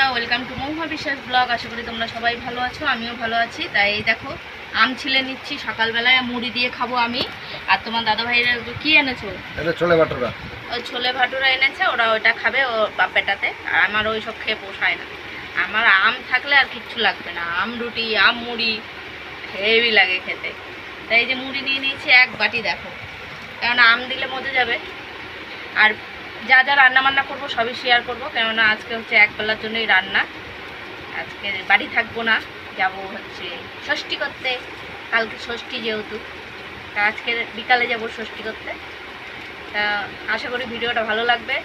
বন্ধুরা welcome to মৌমা বিশ্বাস blog আশা করি তোমরা সবাই ভালো আছো আমিও ভালো আছি। তাই দেখো আম ছিলে নিচ্ছি সকালবেলায় মুড়ি দিয়ে খাব আমি। আর তোমার দাদা ভাইরা কি এনেছো? এটা চলে বাটুরা ওই ছোলে ভাটুরা এনেছে ওরা ওইটা খাবে ও বাপেটাতে। আর আমার ওই সব খেয়ে পোষায় না। আমার আম থাকলে আর কিচ্ছু লাগবে না। আম রুটি আম মুড়ি হেভি লাগে খেতে। তাই এই যে মুড়ি নিয়ে নিয়েছি এক বাটি দেখো। কারণ আম দিলে মজে যাবে। আর যা যা রান্না বান্না করব সবই শেয়ার করব, কেননা আজকে হচ্ছে এক বেলার জন্যই রান্না। আজকে বাড়ি থাকব না, যাব হচ্ছে ষষ্ঠী করতে, কালকে ষষ্ঠী যেহেতু, তা আজকে বিকালে যাব ষষ্ঠী করতে। তা আশা করি ভিডিওটা ভালো লাগবে,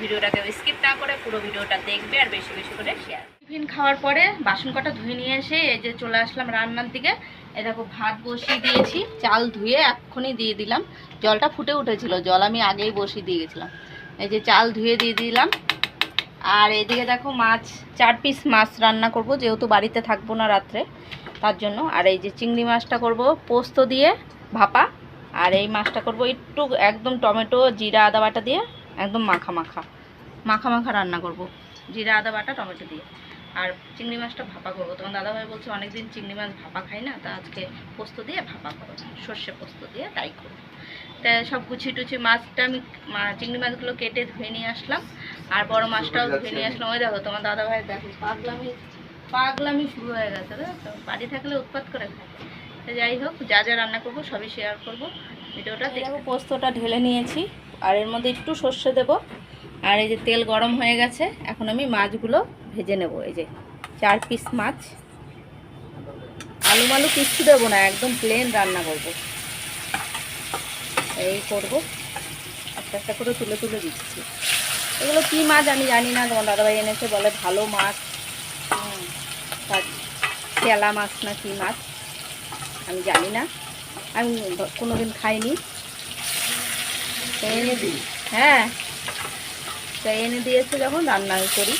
ভিডিওটাকে স্কিপ না করে পুরো ভিডিওটা দেখবে আর বেশি বেশি করে শেয়ার টিফিন খাওয়ার পরে বাসন কটা ধুয়ে নিয়ে এসে এই যে চলে আসলাম রান্নার দিকে। এ দেখো ভাত বসিয়ে দিয়েছি, চাল ধুয়ে এক্ষুনি দিয়ে দিলাম। জলটা ফুটে উঠেছিল, জল আমি আগেই বসিয়ে দিয়ে গেছিলাম। এই যে চাল ধুয়ে দিয়ে দিলাম। আর এদিকে দেখো মাছ, চার পিস মাছ রান্না করব, যেহেতু বাড়িতে থাকব না রাত্রে, তার জন্য। আর এই যে চিংড়ি মাছটা করব পোস্ত দিয়ে ভাপা, আর এই মাছটা করব একটু একদম টমেটো, জিরা, আদা বাটা দিয়ে একদম মাখা মাখা মাখা মাখা রান্না করব। জিরা, আদা বাটা, টমেটো দিয়ে। আর চিংড়ি মাছটা ভাপা করব। তোমার দাদাভাই বলছে, অনেকদিন চিংড়ি মাছ ভাপা খাই না, তা আজকে পোস্ত দিয়ে ভাপা করো, সর্ষে পোস্ত দিয়ে তাই করব। তা সব গুছিয়ে টুছিয়ে মাছটা আমি চিংড়ি মাছগুলো কেটে ধুয়ে নিয়ে আসলাম। আর বড় মাছটাও ধুয়ে নিয়ে আসলাম। ওই দেখো, তোমার দাদাভাই দেখো, পাগলামি পাগলামি শুরু হয়ে গেছে দেখো বাড়ি থাকলে উৎপাত করে তো যাই হোক, যা যা রান্না করব, সবই শেয়ার করব। ভিডিওটা দেখো, পোস্তটা ঢেলে নিয়েছি। আর এর মধ্যে একটু সর্ষে দেব। আর এই যে তেল গরম হয়ে গেছে, এখন আমি মাছগুলো ভেজে নেব এই যে চার পিস মাছ। আলু মালু কিচ্ছু দেবো না একদম প্লেন রান্না করব। এই করব একটা একটা করে তুলে তুলে দিচ্ছি। এগুলো কি মাছ আমি জানি না তোমার দাদাভাই এনেছে বলে ভালো মাছ। হুম, তা চেলা মাছ না কি মাছ আমি জানি না। আমি কোনোদিন খাইনি। তো এনে দিই হ্যাঁ এনে দিয়েছে যখন রান্না করি।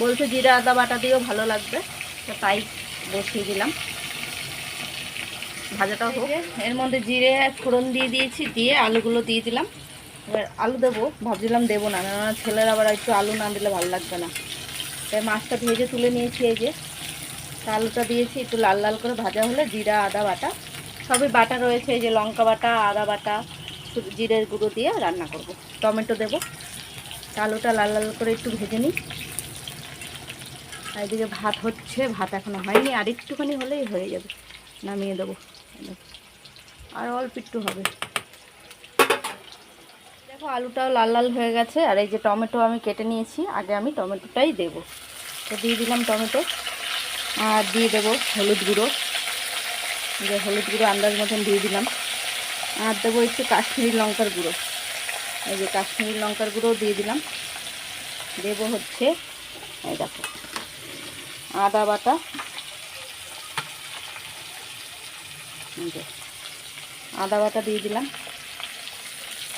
বলছে জিরা আদা বাটা দিয়েও ভালো লাগবে। তো তাই বসিয়ে দিলাম। ভাজাটা হোক। এর মধ্যে জিরে ফোড়ন দিয়ে দিয়েছি দিয়ে আলুগুলো দিয়ে দিলাম। এবার আলু দেবো ভাবছিলাম দেবো না কেননা ছেলের আবার একটু আলু না দিলে ভালো লাগবে না। তাই মাছটা ভেজে তুলে নিয়েছি এই যে। আলুটা দিয়েছি একটু লাল লাল করে ভাজা হলে জিরা আদা বাটা সবই বাটা রয়েছে এই যে লঙ্কা বাটা আদা বাটা জিরের গুঁড়ো দিয়ে রান্না করব। টমেটো দেবো। আলুটা লাল লাল করে একটু ভেজে নিই। আর এদিকে ভাত হচ্ছে, ভাত এখনও হয়নি, আর একটুখানি হলেই হয়ে যাবে। নামিয়ে দেবো। আর অল্প একটু হবে। দেখো, আলুটাও লাল লাল হয়ে গেছে, আর এই যে টমেটো আমি কেটে নিয়েছি, আগে আমি টমেটোটাই দেবো। তো দিয়ে দিলাম টমেটো, আর দিয়ে দেবো হলুদ গুঁড়ো। যে হলুদ গুঁড়ো আন্দাজ মতন দিয়ে দিলাম। আর দেবো একটু কাশ্মীরি লঙ্কার গুঁড়ো। এই যে কাশ্মীরি লঙ্কার গুঁড়োও দিয়ে দিলাম। দেবো হচ্ছে, এই দেখো, আদা বাটা। আদা বাটা দিয়ে দিলাম।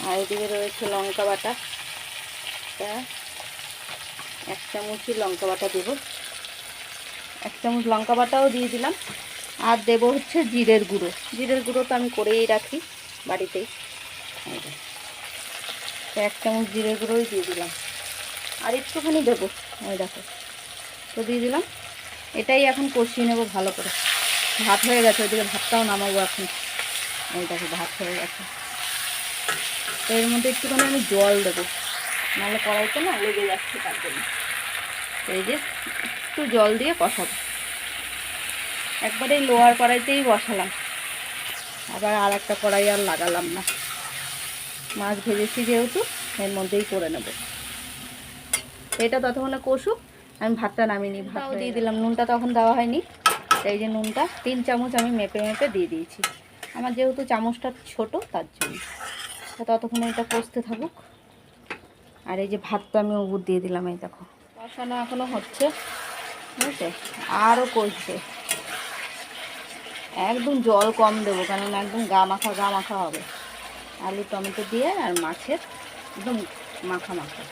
আর এদিকে রয়েছে লঙ্কা বাটা। এক চামচই লঙ্কা বাটা দেবো। এক চামচ লঙ্কা বাটাও দিয়ে দিলাম। আর দেবো হচ্ছে জিরের গুঁড়ো। জিরের গুঁড়ো তো আমি করেই রাখি বাড়িতেই। এক চামচ জিরে গুঁড়োই দিয়ে দিলাম। আর একটুখানি দেবো। ওই দেখো, তো দিয়ে দিলাম। এটাই এখন কষিয়ে নেব ভালো করে। ভাত হয়ে গেছে, ওইদিকে ভাতটাও নামাবো এখন। ওই দেখো, ভাত হয়ে গেছে। তো এর মধ্যে একটুখানি আমি জল দেবো। নাহলে কড়াইতে না লেগে যাচ্ছে তার জন্য। এই যে একটু জল দিয়ে কষাবো। একবারে লোহার কড়াইতেই বসালাম। আবার আর একটা কড়াই আর লাগালাম না। মাছ ভেজেছি যেহেতু এর মধ্যেই করে নেব। এটা ততক্ষণে কষুক আমি ভাতটা নামিয়ে নিই ভাতও দিয়ে দিলাম। নুনটা তখন দেওয়া হয়নি তাই যে নুনটা তিন চামচ আমি মেপে মেপে দিয়ে দিয়েছি। আমার যেহেতু চামচটা ছোট তার জন্য। ততক্ষণে এটা কষতে থাকুক। আর এই যে ভাতটা আমি উবুর দিয়ে দিলাম এই দেখো। কষানো এখনও হচ্ছে বুঝেছে আরও কষবে। একদম জল কম দেবো কারণ একদম গা মাখা গা মাখা হবে। আলু, টমেটো দিয়ে আর মাছের একদম মাখা মাখা।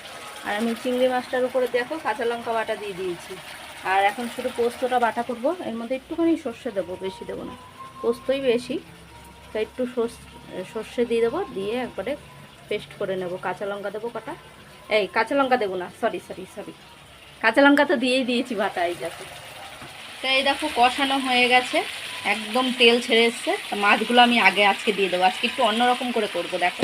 আর আমি চিংড়ি মাছটার উপরে দেখো কাঁচা লঙ্কা বাটা দিয়ে দিয়েছি। আর এখন শুধু পোস্তটা বাটা করব, এর মধ্যে একটুখানি সর্ষে দেবো, বেশি দেবো না। পোস্তই বেশি তাই একটু সর্ষ- দিয়ে দেবো, দিয়ে একবারে পেস্ট করে নেব। কাঁচা লঙ্কা দেবো কটা? এই, কাঁচা লঙ্কা দেবো না সরি সরি সরি কাঁচা লঙ্কা তো দিয়েই দিয়েছি বাটা, এই দেখো। তো এই দেখো, কষানো হয়ে গেছে। একদম তেল ছেড়ে এসছে। তা মাছগুলো আমি আগে আজকে দিয়ে দেবো। আজকে একটু অন্যরকম করে করব, দেখো।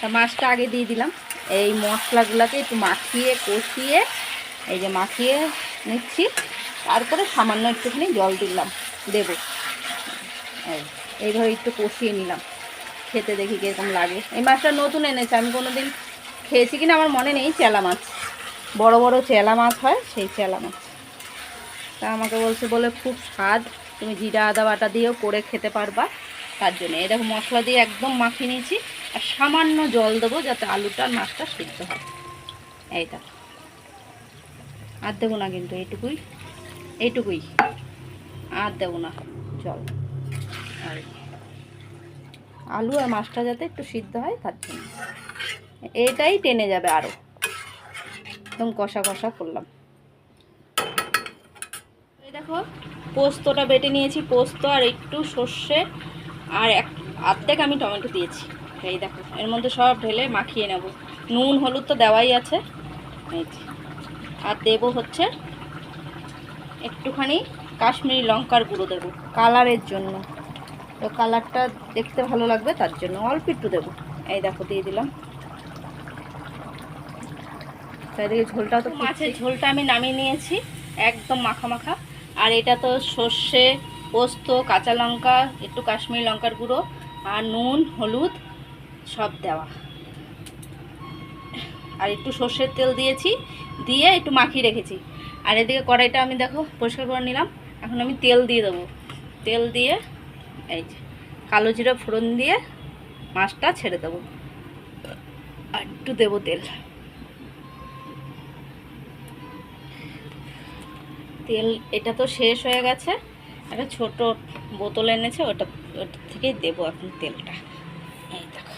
তা মাছটা আগে দিয়ে দিলাম। এই মশলাগুলোকে একটু মাখিয়ে, কষিয়ে, এই যে মাখিয়ে নিচ্ছি। তারপরে সামান্য একটুখানি জল দিলাম, দেবো। এই, এইভাবে একটু কষিয়ে নিলাম। খেতে দেখি কীরকম লাগে। এই মাছটা নতুন এনেছে, আমি কোনো দিন খেয়েছি কিনা আমার মনে নেই, চেলা মাছ। বড় বড় চেলা মাছ হয়, সেই চেলা মাছ। তা আমাকে বলছে বলে খুব স্বাদ। তুমি জিরা, আদা বাটা দিয়েও করে খেতে পারবা, তার জন্য। দেখো মশলা দিয়ে একদম মাখিয়ে নিয়েছি, আর সামান্য জল দেবো যাতে আলুটা মাছটা সিদ্ধ হয়। এইটা আর দেবো না কিন্তু এইটুকুই এইটুকুই। আর দেবো না, জল। আর আলু আর মাছটা যাতে একটু সিদ্ধ হয়, তার জন্য। এটাই টেনে যাবে আরও একদম কষা কষা করলাম। দেখো পোস্তটা বেটে নিয়েছি পোস্ত আর একটু সর্ষে আর এক আর্ধেক আমি টমেটো দিয়েছি। এই দেখো এর মধ্যে সব ঢেলে মাখিয়ে নেব। নুন হলুদ তো দেওয়াই আছে। আর দেবো হচ্ছে একটুখানি কাশ্মীরি লঙ্কার গুঁড়ো দেবো কালারের জন্য। তো কালারটা দেখতে ভালো লাগবে তার জন্য অল্প একটু দেবো। এই দেখো দিয়ে দিলাম। চারিদিকে ঝোলটাও তো মাছের ঝোলটা আমি নামিয়ে নিয়েছি একদম মাখা মাখা। আর এটা তো সর্ষে, পোস্ত, কাঁচা লঙ্কা, একটু কাশ্মীরি লঙ্কার গুঁড়ো আর নুন, হলুদ, সব দেওয়া। আর একটু সর্ষের তেল দিয়েছি, দিয়ে একটু মাখিয়ে রেখেছি। আর এদিকে কড়াইটা আমি দেখো পরিষ্কার করে নিলাম। এখন আমি তেল দিয়ে দেবো। তেল দিয়ে এই যে কালো জিরা ফোড়ন দিয়ে মাছটা ছেড়ে দেবো। আর একটু দেবো তেল। তেল, এটা তো শেষ হয়ে গেছে। একটা ছোট বোতল এনেছে, ওটা ওটা থেকেই দেবো এখন তেলটা। এই দেখো।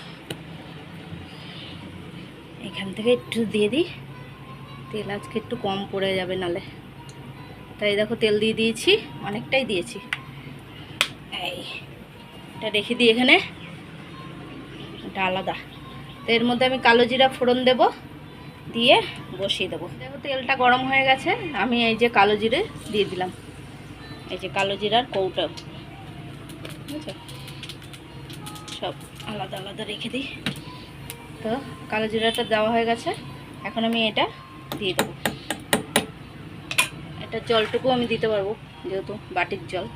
এখান থেকে একটু দিয়ে দিই। তেল আজকে একটু কম পড়ে যাবে নালে। তাই দেখো, তেল দিয়ে দিয়েছি, অনেকটাই দিয়েছি। এই, এটা রেখে দিই এখানে। এটা আলাদা। তো এর মধ্যে আমি কালো জিরা ফোড়ন দেব। দিয়ে বসিয়ে দেবো। দেখো তেলটা গরম হয়ে গেছে, আমি এই যে কালো জিরে দিয়ে দিলাম। এই যে কালো জিরার কৌটা। বুঝছ সব আলাদা আলাদা রেখে দিই। তো কালো জিরাটা দেওয়া হয়ে গেছে, এখন আমি এটা দিয়ে দেবো। এটা জলটুকু আমি দিতে পারব, যেহেতু বাটির জল।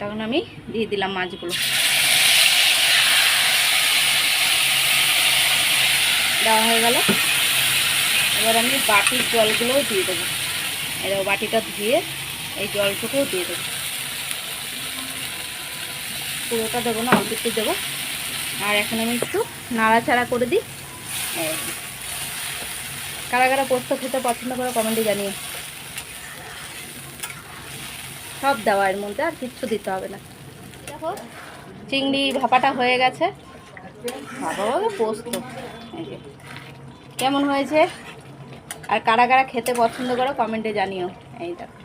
তখন আমি দিয়ে দিলাম মাছগুলো। দেওয়া হয়ে গেল। এবার আমি বাটির জলগুলোও দিয়ে দেবো। এবার বাটিটা ধুয়ে এই জলটুকুও দিয়ে দেবো। পুরোটা দেবো না, অল্প একটু দেবো। আর এখন আমি একটু নাড়াচাড়া করে দিই। কারা কারা পোস্ত খেতে পছন্দ করে কমেন্টে জানিয়ে সব দেওয়া এর মধ্যে, আর কিচ্ছু দিতে হবে না। দেখো, চিংড়ি ভাপাটা হয়ে গেছে। ভাপা পোস্ত। কেমন হয়েছে? আর কারা কারা খেতে পছন্দ করো কমেন্টে জানিও। এই দেখো।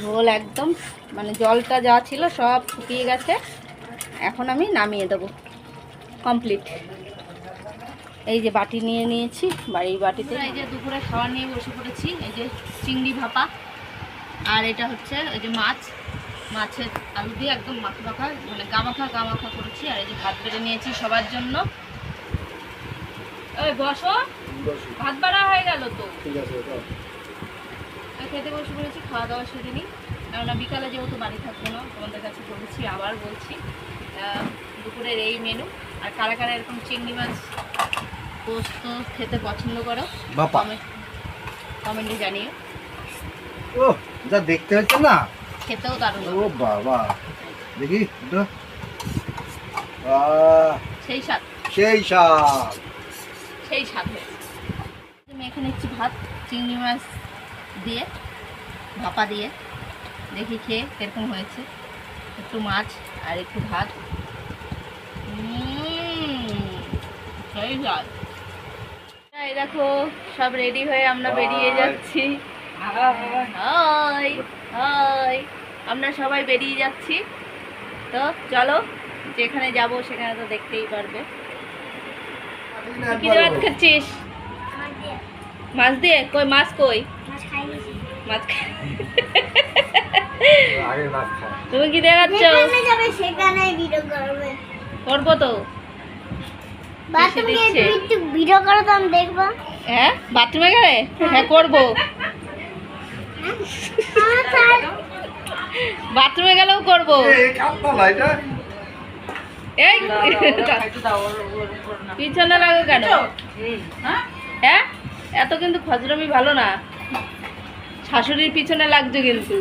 ঝোল একদম মানে জলটা যা ছিল সব শুকিয়ে গেছে। এখন আমি নামিয়ে দেবো। কমপ্লিট এই যে বাটি নিয়ে নিয়েছি, বাড়ির বাটিতে। এই যে দুপুরে খাওয়া নিয়ে বসে পড়েছি, এই যে চিংড়ি ভাপা। আর এটা হচ্ছে এই যে মাছ। মাছের আলু দিয়ে একদম মাখা মাখা মানে গামাখা গামাখা করেছি। আর এই যে ভাত বেড়ে নিয়েছি সবার জন্য। ওই বসো। ভাত বাড়া হয়ে গেল তো। খেতে বসে পড়েছি খাওয়া দাওয়া সেরে নিই। কেননা বিকালে যেহেতু বাড়ি থাকব না তোমাদের কাছে বলেছি আবার বলছি দুপুরের এই মেনু আর কারা কারা এরকম চিংড়ি মাছ পোস্ত খেতে পছন্দ করো কমেন্ট কমেন্টে জানিও। ও যা দেখতে হচ্ছে না? খেতেও দারুণ ও বাবা। দেখি সেই স্বাদ। সেই স্বাদ। সেই স্বাদ হয়েছে আমি এখানে একটু ভাত চিংড়ি মাছ দিয়ে ভাপা দিয়ে দেখি খেয়ে কীরকম হয়েছে। একটু মাছ আর একটু ভাত। সেই স্বাদ এই দেখো সব রেডি হয়ে আমরা বেরিয়ে যাচ্ছি। হাই হাই আমরা সবাই বেরিয়ে যাচ্ছি। তো চলো যেখানে যাব সেখানে তো দেখতেই পারবে। কি ভাত খাচ্ছিস? মাছ দিয়ে? কই মাছ কই? মাছ খা- আগে মাছ খায় তুমি কি দিয়ে খাচ্ছ যেখানে যাবে সেখানে ভিডিও করবে। করব তো। ভিডিও করো তো আমি দেখব। হ্যাঁ? বাথরুমে গেলে? হ্যাঁ করব। বাথরুমে গেলেও করব। এই পিছনে লাগো কেন? হ্যাঁ? এত কিন্তু খজরমি ভালো না। শাশুড়ির পিছনে লাগছে কিন্তু।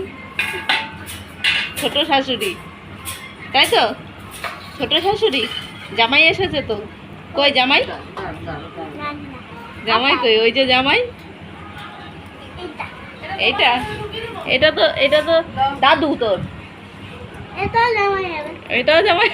ছোট শাশুড়ি। তাই তো? ছোট শাশুড়ি? জামাই এসেছে তো। কই জামাই? না, না, জামাই কই? ওই যে জামাই? এইটা। এইটা? এটা তো এটা তো দাদু তোর। এটা জামাই হবে এটাও জামাই